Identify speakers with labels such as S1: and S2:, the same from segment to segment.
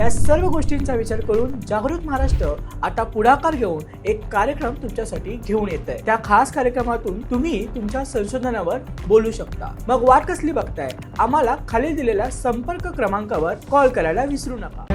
S1: या सर्व गोष्टींचा विचार करून जागृत महाराष्ट्र आता पुढाकार घेऊन एक कार्यक्रम तुमच्यासाठी घेऊन येत आहे त्या खास कार्यक्रमातून तुम्ही तुमच्या संशोधनावर बोलू शकता. मग वाट कसली बघताय? आम्हाला खाली दिलेल्या संपर्क क्रमांकावर कॉल करायला विसरू नका.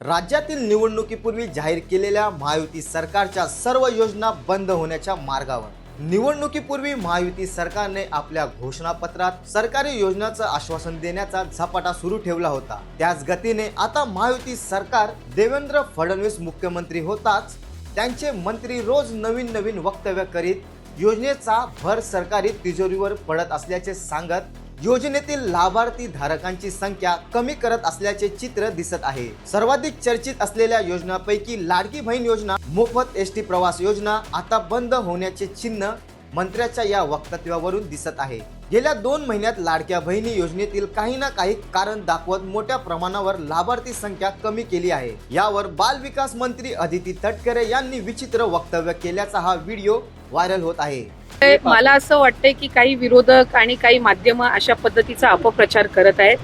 S2: राज्यातील निवडणुकीपूर्वी जाहीर केलेल्या महायुती सरकारच्या सर्व योजना बंद होण्याच्या मार्गावर. निवडणुकीपूर्वी महायुती सरकारने आपल्या घोषणापत्रात सरकारी योजनाचं आश्वासन देण्याचा झपाटा सुरू ठेवला होता. त्याच गतीने आता महायुती सरकार देवेंद्र फडणवीस मुख्यमंत्री होताच त्यांचे मंत्री रोज नवीन नवीन वक्तव्य करीत योजनेचा भर सरकारी तिजोरीवर पडत असल्याचे सांगत योजनेतील लाभार्थी धारकांची संख्या कमी करत असल्याचे चित्र दिसत आहे. सर्वाधिक चर्चित असलेल्या योजनांपैकी लाडकी बहीण योजना मोफत एस टी प्रवास योजना आता बंद होण्याचे चिन्ह मंत्र्याच्या या वक्तव्यावरून दिसत आहे. गेल्या दोन महिन्यात लाडक्या बहिणी योजनेतील काही ना काही कारण दाखवत मोठ्या प्रमाणावर लाभार्थी संख्या कमी केली आहे. यावर बाल विकास मंत्री अदिती तटकरे यांनी विचित्र वक्तव्य केल्याचा हा व्हिडिओ व्हायरल होत आहे.
S3: मला असं वाटतंय की काही विरोधक आणि काही माध्यम अशा पद्धतीचा अपप्रचार करत आहेत.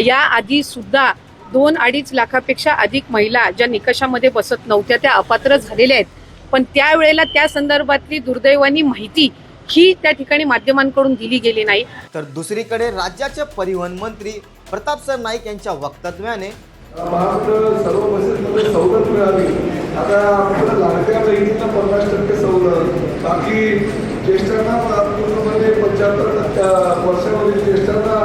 S3: या आधी सुद्धा दोन अडीच लाखापेक्षा अधिक महिला ज्या निकषामध्ये बसत नव्हत्या त्या अपात्र झालेल्या आहेत. पण त्यावेळेला त्या संदर्भातली दुर्दैवानी माहिती ही त्या ठिकाणी माध्यमांकडून दिली गेली नाही.
S2: तर दुसरीकडे राज्याचे परिवहन मंत्री प्रताप सर नाईक यांच्या वक्तव्याने
S4: महाराष्ट्र सर्व बसेसमध्ये सवलत मिळाली. आता आपल्याला लाडक्या बहिणींना पन्नास टक्के सवलत. बाकी ज्येष्ठांना पूर्णपणे पंच्याहत्तर टक्के वर्षामध्ये ज्येष्ठांना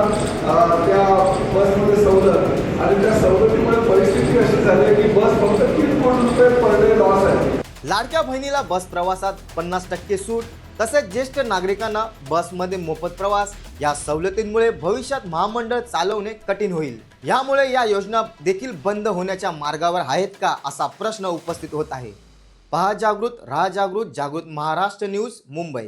S4: अं, त्या बसमध्ये सवलत आणि त्या सवलतीमुळे परिस्थिती अशी झाली आहे की बस फक्त रुपये पर डे लॉस आहे
S2: लाडक्या बहिणीला बस प्रवासात पन्नास टक्के सूट तसेच ज्येष्ठ नागरिकांना बसमध्ये मोफत प्रवास या सवलतींमुळे भविष्यात महामंडळ चालवणे कठीण होईल. यामुळे या योजना देखील बंद होण्याच्या मार्गावर आहेत का असा प्रश्न उपस्थित होत आहे. पहा जागृत राहा जागृत जागृत महाराष्ट्र न्यूज मुंबई.